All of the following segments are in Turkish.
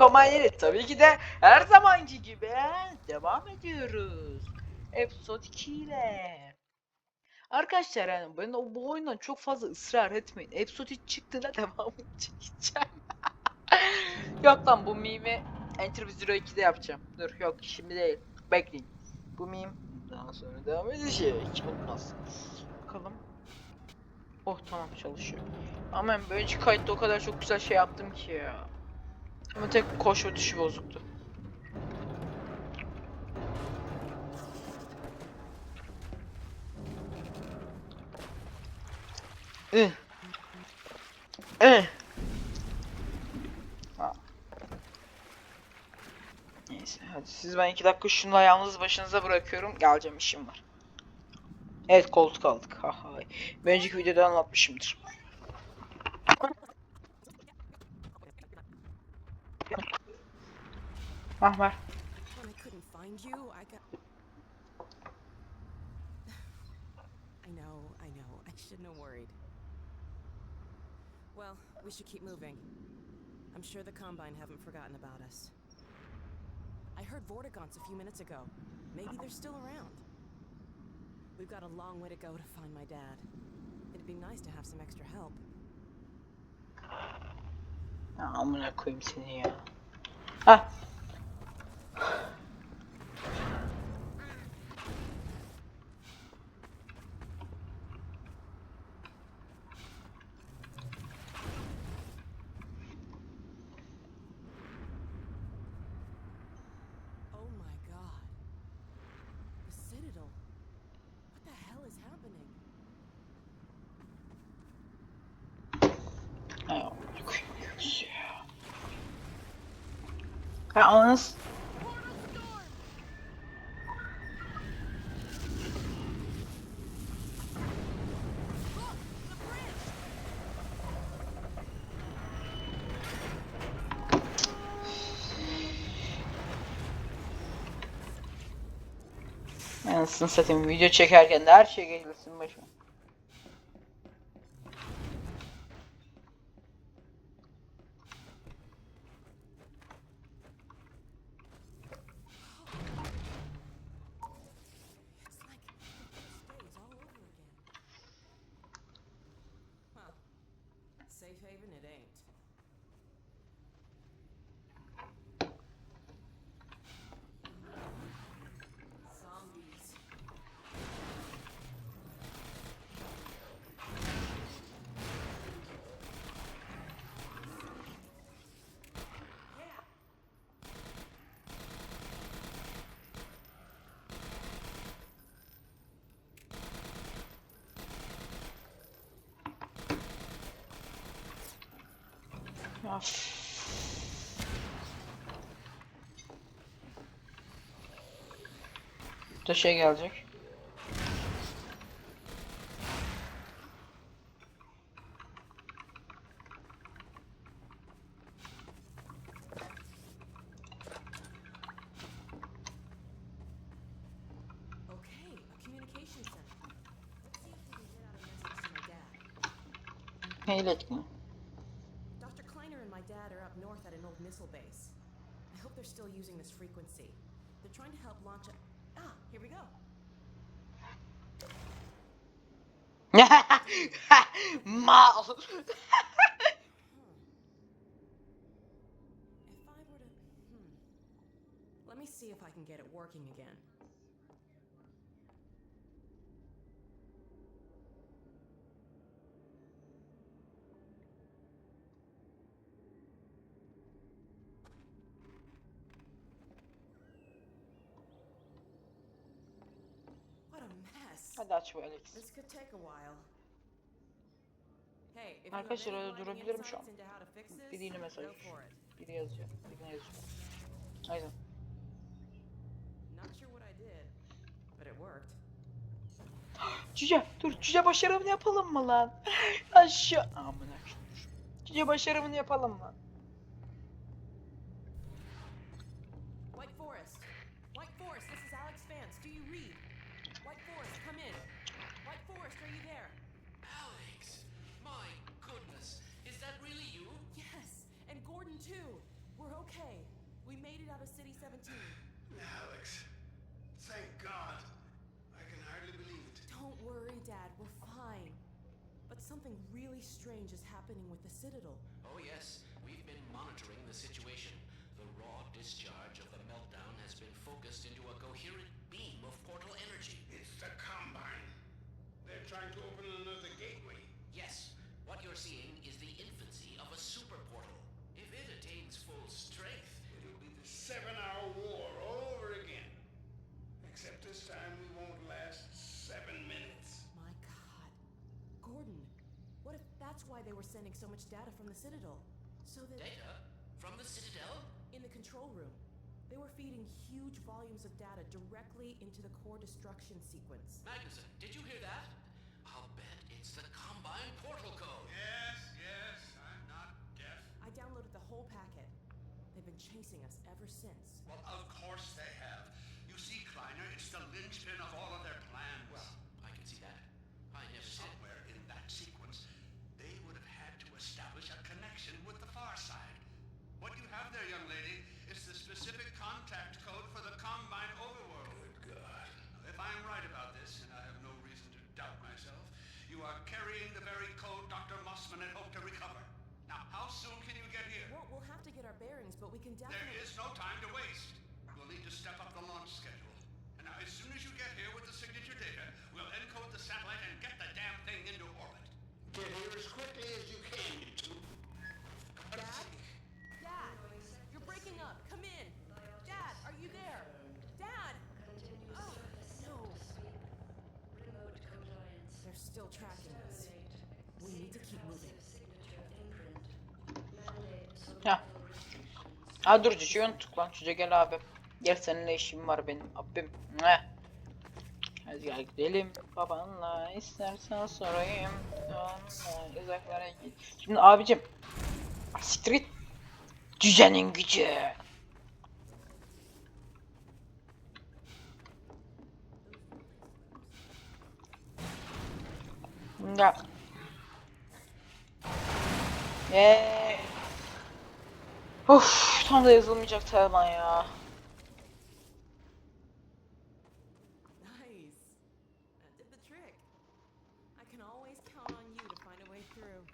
Komayeri tabii ki de her zamanki gibi devam ediyoruz. Episode 2 ile. Arkadaşlar yani ben o bu oyundan çok fazla ısrar etmeyin. Episode 3 çıktığında devamını çekeceğim. yok lan bu mimi Enter Zero 2'de yapacağım. Dur yok şimdi değil. Bekleyin. Bu meme daha sonra devam edecek. Olmaz. Bakalım. Oh tamam çalışıyor. Ama ben önceki kayıtta o kadar çok güzel şey yaptım ki ya. Ama tek koşu tuşu bozuktu. Ih. Eh. Ha. Neyse hadi siz ben iki dakika şunla yalnız başınıza bırakıyorum. Geleceğim işim var. Evet koltuk aldık. Haha. Ben önceki videoda anlatmışımdır. Have worried. Well, we should keep moving. I'm sure the Combine haven't forgotten about us. I heard Vortigaunt's a few minutes ago. Maybe they're still around. We've got a long way to go to find my dad. It'd be nice to have some extra help. Ya amına koyayım seni ya. Hah. Ya anasını Anasını satayım. Video çekerken de her şey gelirsin Safe haven it ain't. Of. Bu da şey gelecek. Okay, a communication they're still using this frequency. They're trying to help launch a. Ah, here we go. Mal. Hmm. If I were to. Hmm. Let me see if I can get it working again. İnsights into how to fix this, Biri yine go mesaj. for it. Biri yazıyor. Birine yazıyor. Aynen. Cüce dur cüce başarımını yapalım mı lan? Aşağı. Amına. Cüce başarımını yapalım mı? Something really strange is happening with the Citadel. Oh, yes. We've been monitoring the situation. The raw discharge of the meltdown has been focused into a coherent beam of portal energy. It's the Combine. They're trying to open another gateway. Yes, what you're seeing is the infancy of a super portal. If it attains full strength, It'll be the seven-hour war all over again. Except this time we won't last seven minutes. My god. Gordon, what if that's why they were sending so much data from the Citadel? So that data from the Citadel? in the control room, they were feeding huge volumes of data directly into the core destruction sequence. Magnuson, did you hear that? I'll bet it's the Combine portal code. Yes, yes, I'm not deaf. I downloaded the whole packet. They've been chasing us ever since. Well, of course they have. You see, Kleiner, it's the linchpin of all of their plans. Well, I can see that. I never said. somewhere in that sequence, they would have had to establish a connection with the far side. What you have there, young lady, is the specific contact code for the Combine overworld. Good God. If I'm right about this, and I have no reason to doubt myself, you are carrying the very code Dr. Mossman had hoped to recover. Now, how soon can you get here? Well, we'll have to get our bearings, but we can definitely. is no time to waste. We'll need to step up the launch still tracking us. We need to keep moving. Ha. Ha dur cüceyi unuttuk lan. Cüce gel abi. Gel seninle işim var benim abim. Ne? Hadi gel gidelim babanla istersen sorayım. Onunla uzaklara git. Şimdi abicim. Siktir git. Cücenin gücü. Ya. Eee. Of, tam da yazılmayacak Telman ya. Nice. That did the trick. I can always count on you to find a way through.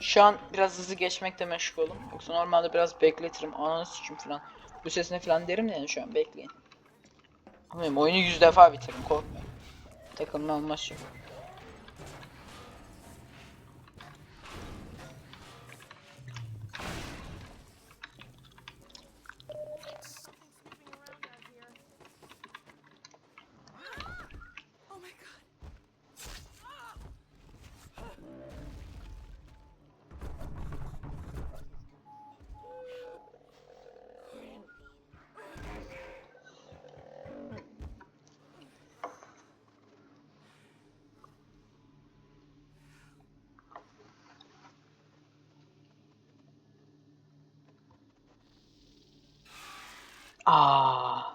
Şu an biraz hızlı geçmekle meşgulüm. Yoksa normalde biraz bekletirim. Ananı sikim falan. Bu sesine falan derim de yani şu an bekleyin. Oyunu yüz defa bitiririm korkmayın. Takımın olmaz yok. Aa.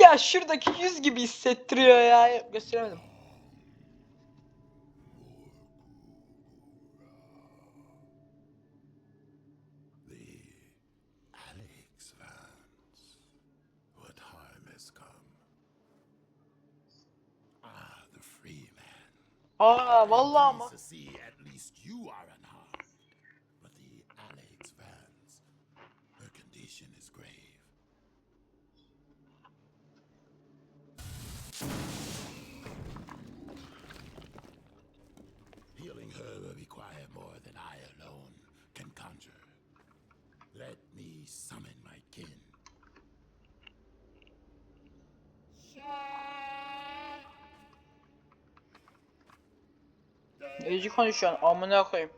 Ya şuradaki yüz gibi hissettiriyor ya. Gösteremedim. Least you are unharmed. But the Alex Vance, her condition is grave. Healing her will require more than I alone can conjure. Let me summon my kin. Konuşuyorsun amına koyayım.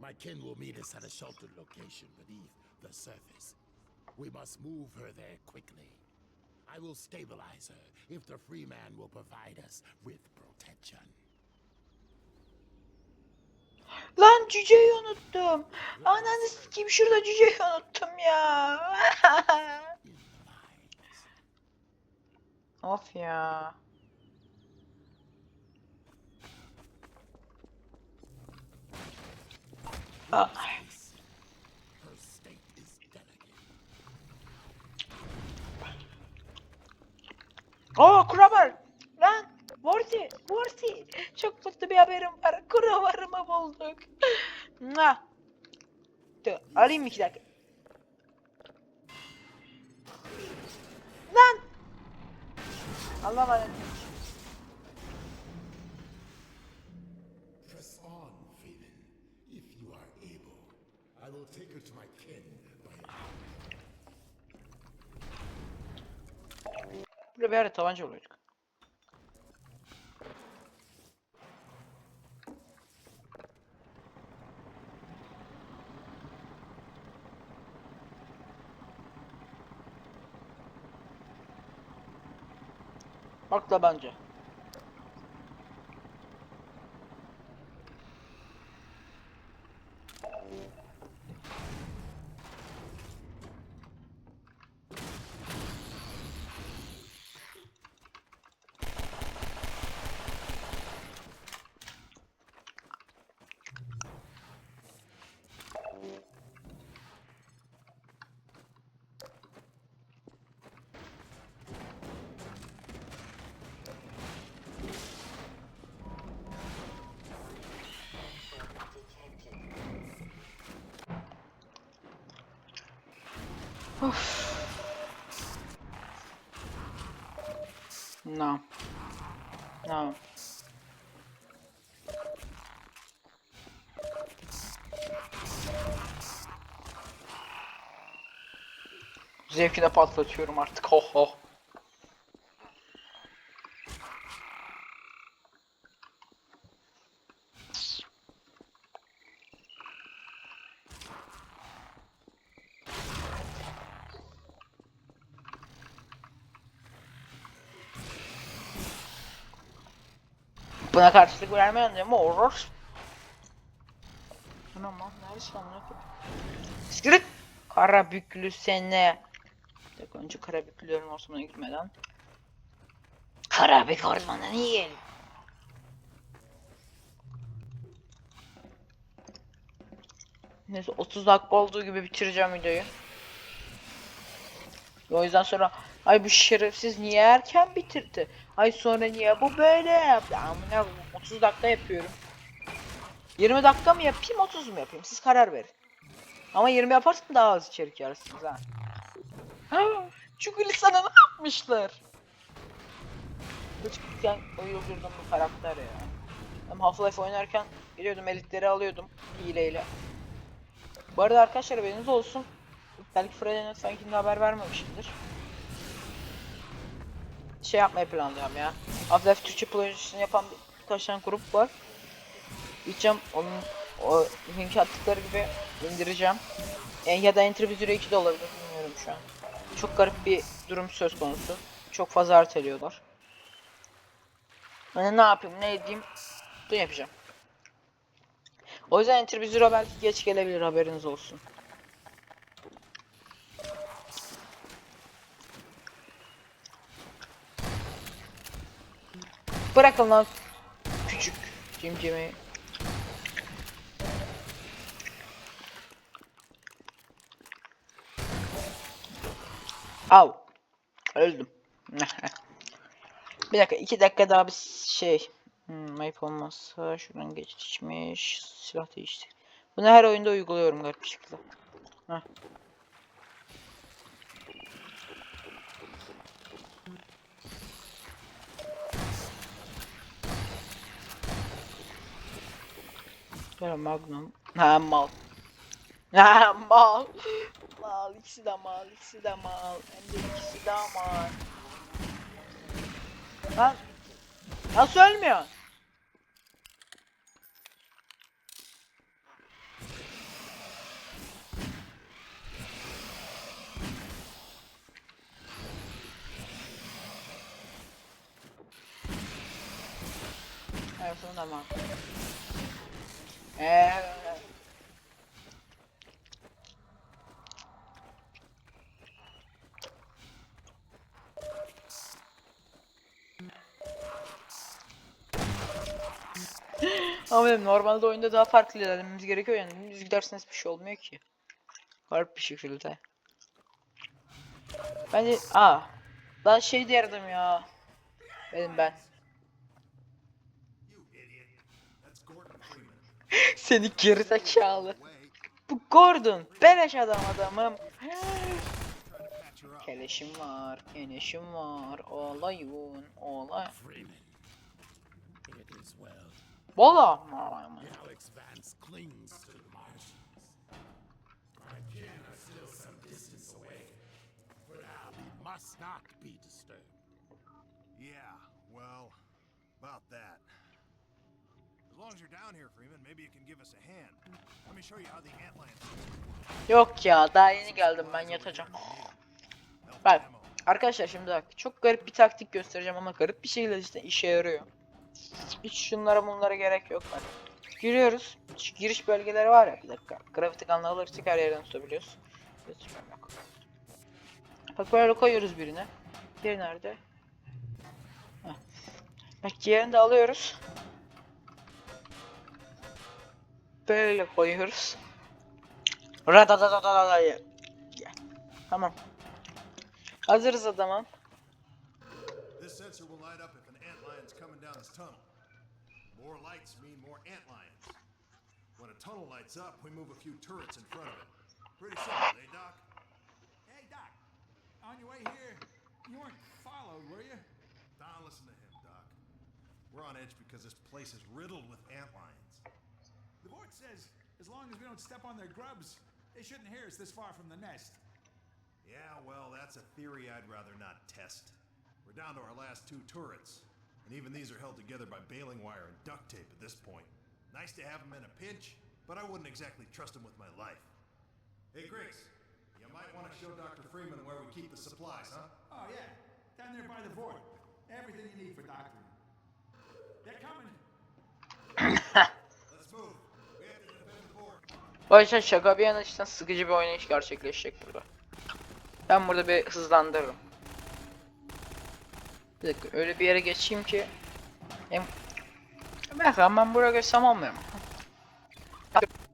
My kin will meet us at a sheltered location beneath the surface. We must move her there quickly. I will stabilize her if the free man will provide us with protection. Lan cüceyi unuttum. Ananı sikeyim şurada cüceyi unuttum ya. of ya. Ah. Her state Vorti, Vorti. Çok mutlu bir haberim var. Kurabarımı bulduk. Mua. Dur, alayım iki dakika. Lan. Emanet. Press on, Phelan, if you are able. I will take her to my kin by Burada bir ara tabanca olacak. Bak tabanca. No. No. Zevkine patlatıyorum artık. Ho ho. Buna karşılık vermeyen de mi olur? Tamam lan neresi lan ne Sikret! Karabüklü seni. Bir dakika önce Karabüklülerin ortamına gitmeden. Karabük ormanına niye gelin? Neyse 30 dakika olduğu gibi bitireceğim videoyu. O yüzden sonra ay bu şerefsiz niye erken bitirdi? Ay sonra niye bu böyle yaptı? Amına koyayım, 30 dakika yapıyorum. 20 dakika mı yapayım 30 mu yapayım? Siz karar verin. Ama 20 yaparsam daha az içerik yersiniz ha. Çünkü lisana ne yapmışlar? Küçükken uyuyordum bu karakter ya. Ben Half-Life oynarken geliyordum elitleri alıyordum hileyle. Bu arada arkadaşlar haberiniz olsun. Belki Night Funkin'de haber vermemişimdir. Şey yapmayı planlıyorum ya. Half-Life Türkçe projesini yapan bir- birkaç tane grup var. Gideceğim onun o linki attıkları gibi indireceğim. E, ya da Enter Zero 2 de olabilir bilmiyorum şu an. Çok garip bir durum söz konusu. Çok fazla erteliyorlar. Hani ne yapayım ne edeyim bunu yapacağım. O yüzden Enter Zero belki geç gelebilir haberiniz olsun. Bırakın lan küçük cimcimi. Av. Öldüm. bir dakika iki dakika daha bir şey. Hmm, ayıp olmazsa şuradan geçmiş. Silah değişti. Bunu her oyunda uyguluyorum garip bir şekilde. Heh. Böyle Magnum. Ha mal. Ha mal. Mal ikisi de mal, ikisi de mal. Hem de ikisi de mal. Lan. Nasıl ölmüyor? Evet sonunda mal. Eee. Ama benim normalde oyunda daha farklı ilerlememiz gerekiyor yani dümdüz giderseniz bir şey olmuyor ki. Garip bir şekilde. Bence aa ben şey derdim ya. Benim ben. Seni gerizekalı. Bu Gordon. Beleş adam adamım. Keleşim var, keleşim var. Olayun, olay. Freeman. It is well. Valla. Not be disturbed. Yeah, well, about that. As long as you're down here, Freeman, maybe you can give us a hand. Let me show you how the antlion Yok ya daha yeni geldim ben yatacağım. Bak arkadaşlar şimdi bak çok garip bir taktik göstereceğim ama garip bir şekilde işte işe yarıyor. Hiç şunlara bunlara gerek yok bak. Giriyoruz. Şu giriş bölgeleri var ya bir dakika. Grafik anlı alırsak her yerden tutabiliyoruz. Göstermem yok. Bak böyle koyuyoruz birine. Diğeri nerede? Heh. Bak diğerini de alıyoruz. Böyle koyuyoruz. Radadadadadaya. Tamam. Hazırız adamım. Tunnel lights up, we move a few turrets in front of it. Pretty simple, eh, Doc? Hey, Doc. On your way here, you weren't followed, were you? Don't listen to him, Doc. We're on edge because this place is riddled with antlions. The board says as long as we don't step on their grubs, they shouldn't hear us this far from the nest. Yeah, well, that's a theory I'd rather not test. We're down to our last two turrets, and even these are held together by baling wire and duct tape at this point. Nice to have them in a pinch, but I wouldn't exactly trust them with my life. Hey, Griggs, you might want to show Dr. Freeman where we keep the supplies, huh? Oh, yeah. Down there by the board. Everything you need for doctoring. They're coming. Let's move. We have to defend the board. Bu yüzden şaka bir yana cidden sıkıcı bir oynayış gerçekleşecek burada. Ben burada bir hızlandırırım. Bir dakika öyle bir yere geçeyim ki hem Bakalım ben buraya geçsem olmuyor mu? Stop.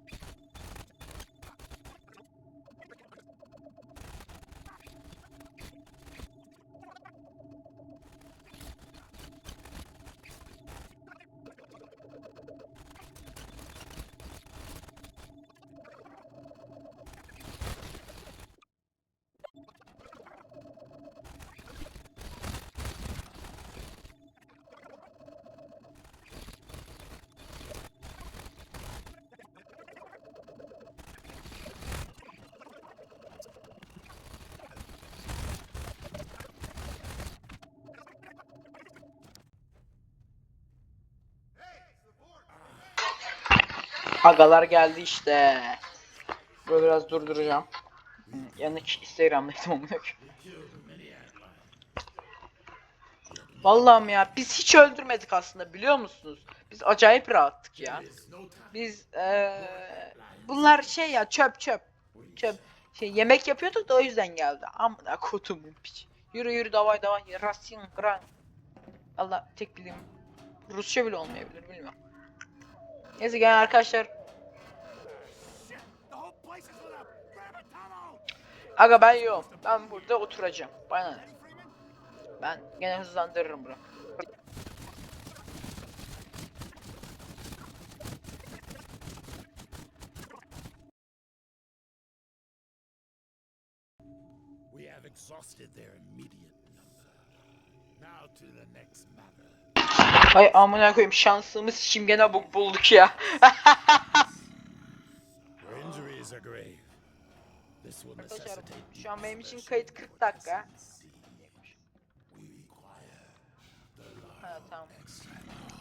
Agalar geldi işte. Böyle biraz durduracağım. Yanlış Instagram'daydım onu. Vallahi ya biz hiç öldürmedik aslında biliyor musunuz? Biz acayip rahattık ya. Biz eee bunlar şey ya çöp çöp. Çöp. Şey yemek yapıyorduk da o yüzden geldi. Amına kodumun piç. Yürü yürü davay davay. Rasin gran. Allah tek bileyim. Rusça bile olmayabilir bilmiyorum. Neyse gel arkadaşlar. Aga ben yokum. Ben burada oturacağım. Bana ne? Ben gene hızlandırırım bunu. We have exhausted their immediate number. Now to the next matter. Ay amına koyayım şansımız kim gene bu bulduk ya. Arkadaşlar şu an benim için kayıt 40 dakika. Ha tamam.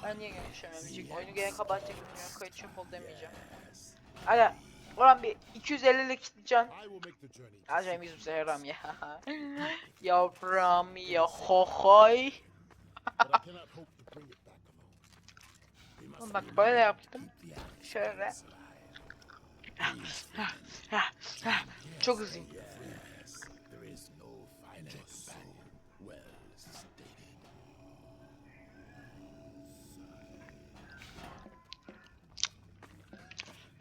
Ben niye görüşememeyecek? Oyunu gene kapatacak bilmiyorum. Kayıt çöp oldu demeyeceğim. Aga Ulan bir 250'lik can. I will make the journey. Acayip yüzüm seheram ya. Yavrum ya hohoy. must Bak böyle yaptım. Şöyle. Çok hızlıyım.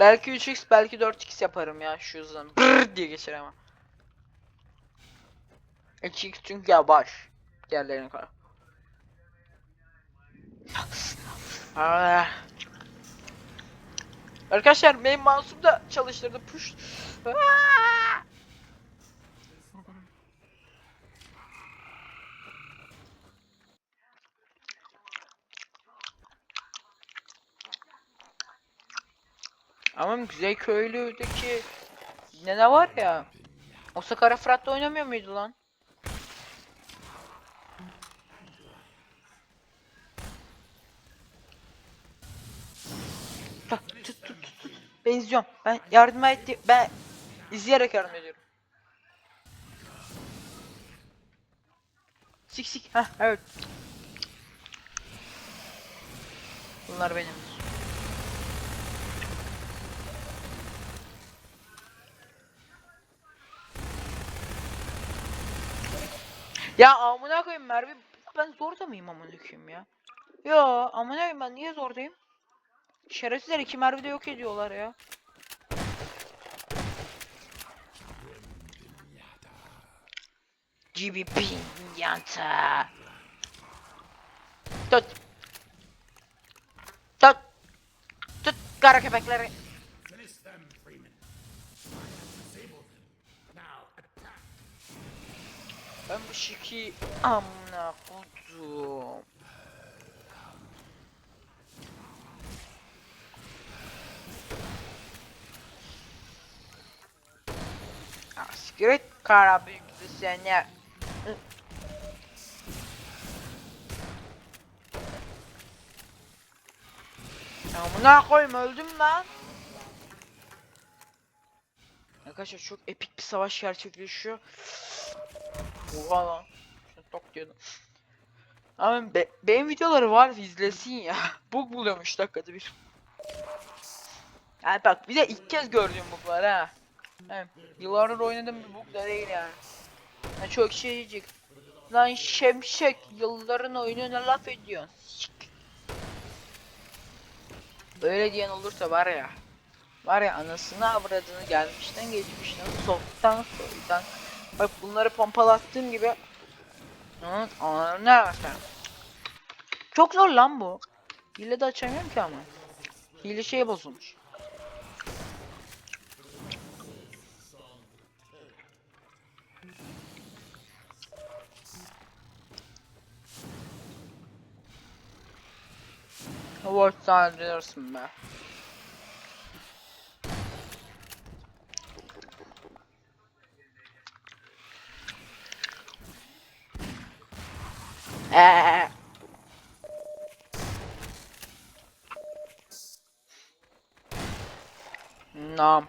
Belki 3x belki 4x yaparım ya şu hızdan. Brrr diye geçer ama. 2x çünkü yavaş. Diğerlerine kadar. Ah. Arkadaşlar benim mouse'um da çalıştırdı. Push. Ah! Ama Güzey Köylü'deki ne ne var ya? O Sakara Fırat'ta oynamıyor muydu lan? Tut tut tut tut. tut. Ben izliyorum. Ben yardım etti. Ben izleyerek yardım ediyorum. Sik sik. Heh evet. Bunlar benim. Ya amına koyayım Merve ben zorda mıyım amına koyayım ya? Ya amına koyayım ben niye zordayım? Şerefsizler iki Merve'de yok ediyorlar ya. GB Pinyata. Tut. Tut. Tut kara köpekleri. Ben bu şiki amına kodum. Et kara seni. Amına koyayım öldüm lan. Arkadaşlar çok epik bir savaş gerçekleşiyor. Oha lan. Şunu tok diyordum. Ama be benim videoları var izlesin ya. Bug buluyormuş dakikada bir. Yani bak bir de ilk kez gördüğüm buglar ha. Yani yıllardır oynadığım bir bug da değil yani. yani çok şeycik. Lan şemşek yılların oyununa laf ediyorsun. Öyle diyen olursa var ya. Var ya anasını avradını gelmişten geçmişten soktan soydan. Bak bunları pompalattığım gibi. Evet, ne sen? Çok zor lan bu. Hile de açamıyorum ki ama. Hile şey bozulmuş. Watch sen diyorsun be. Eee. Nam.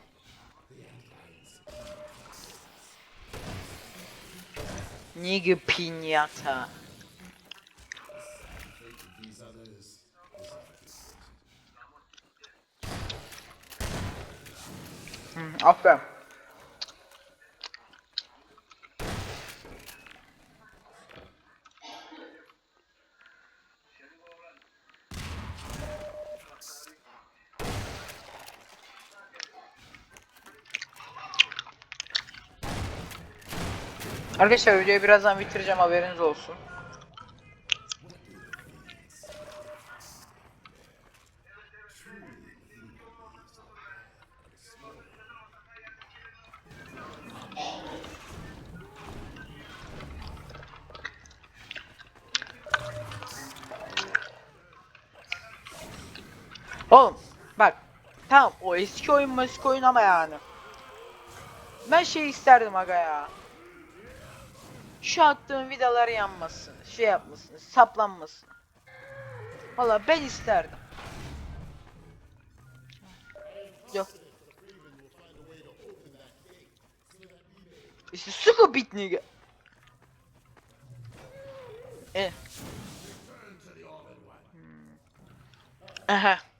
Nigga piñata. Hmm, aferin. Arkadaşlar videoyu birazdan bitireceğim haberiniz olsun. Eski oyun eski oyun ama yani. Ben şey isterdim aga ya. Şu attığım vidalar yanmasın, şey yapmasın, saplanmasın. Valla ben isterdim. Yok. İşte sıkı bit nigga. E. Aha.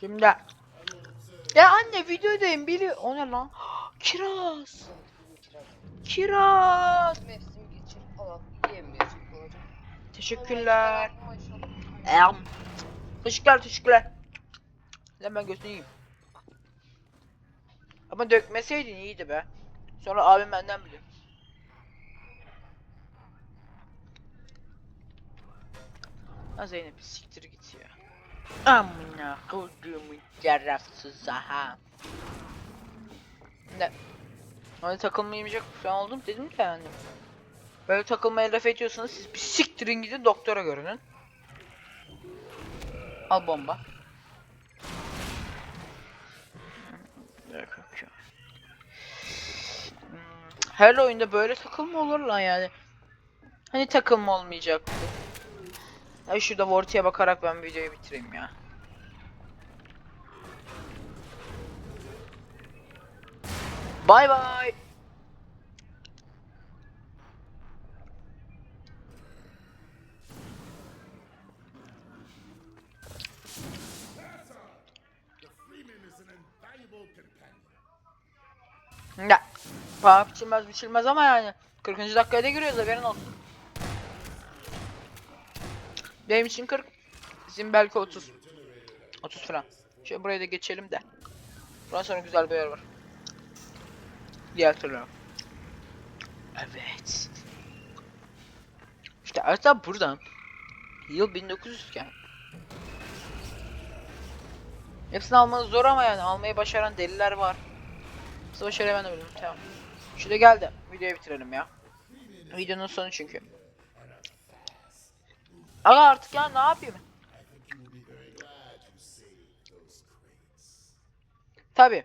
Şimdi ya anne videodayım biri o ne lan? Kiraz. Kiraz. Mevsim geçir falan yiyemeyecek olacak. Teşekkürler. Em. Teşekkürler teşekkürler. Lan ben yiyeyim. Ama dökmeseydin iyiydi be. Sonra abim benden bilir. Ha Zeynep siktir git. Amına koduğumun yarafsız ha. Ne? Hani takılmayacak falan oldum dedim de yani. Böyle takılmaya laf ediyorsanız siz bir siktirin gidin doktora görünün. Al bomba. Hmm, Her oyunda böyle takılma olur lan yani. Hani takılma olmayacaktı. Ay şurada Vorti'ye bakarak ben videoyu bitireyim ya. Bay bay. Ya. Paha biçilmez biçilmez ama yani. 40. dakikaya da giriyoruz haberin olsun. Benim için 40. Sizin belki 30. 30 falan. Şöyle buraya da geçelim de. Buradan sonra güzel bir yer var. Diğer türlü. Evet. İşte hatta buradan yıl 1900 iken Hepsini almanız zor ama yani almayı başaran deliler var. Biz başaramadım tamam. Şurada geldi. Videoyu bitirelim ya. Videonun sonu çünkü. Aga artık ya ne yapayım? Tabi.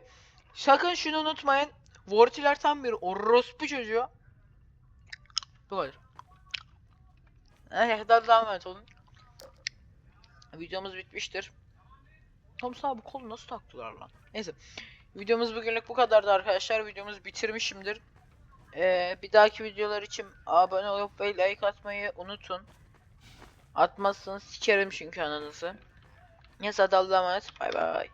Sakın şunu unutmayın. Vortiler tam bir orospu çocuğu. Bu kadar. Eh, daha devam et olun. Videomuz bitmiştir. Tom sana bu kolu nasıl taktılar lan? Neyse. Videomuz bugünlük bu kadardı arkadaşlar. Videomuzu bitirmişimdir. Ee, bir dahaki videolar için abone olup ve like atmayı unutun. Atmazsanız sikerim çünkü ananızı. Neyse Allah'a emanet. Bay bay.